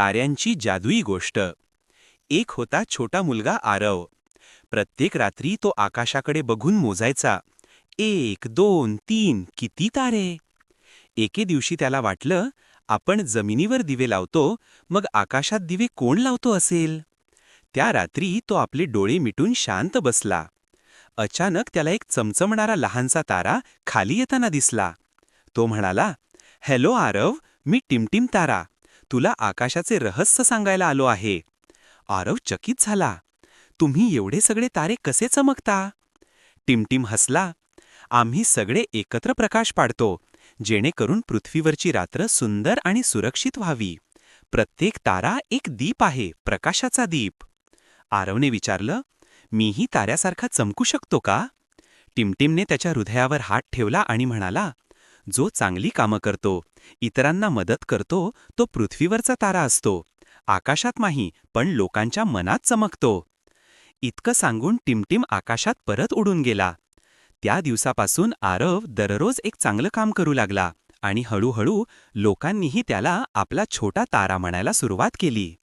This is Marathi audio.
ताऱ्यांची जादुई गोष्ट. एक होता छोटा मुलगा आरव. प्रत्येक रात्री तो आकाशाकडे बघून मोजायचा. एक दोन तीन किती तारे. एके दिवशी त्याला वाटलं आपण जमिनीवर दिवे लावतो मग आकाशात दिवे कोण लावतो असेल? त्या रात्री तो आपले डोळे मिटून शांत बसला. अचानक त्याला एक चमचमणारा लहानसा तारा खाली येताना दिसला. तो म्हणाला हॅलो आरव मी टिमटिम तारा. तुला आकाशाचे रहस्य सांगायला आलो आहे. आरव चकित झाला. तुम्ही एवढे सगळे तारे कसे चमकता? टिमटिम हसला. आम्ही सगळे एकत्र प्रकाश पाडतो जेणेकरून पृथ्वीवरची रात्र सुंदर आणि सुरक्षित व्हावी. प्रत्येक तारा एक दीप आहे प्रकाशाचा दीप. आरवने विचारलं मीही ताऱ्यासारखा चमकू शकतो का? टिमटिमने त्याच्या हृदयावर हात ठेवला आणि म्हणाला जो चांगली कामं करतो इतरांना मदत करतो तो पृथ्वीवरचा तारा असतो. आकाशात नाही पण लोकांच्या मनात चमकतो. इतकं सांगून टिमटिम आकाशात परत उडून गेला. त्या दिवसापासून आरव दररोज एक चांगलं काम करू लागला आणि हळूहळू लोकांनीही त्याला आपला छोटा तारा म्हणायला सुरुवात केली.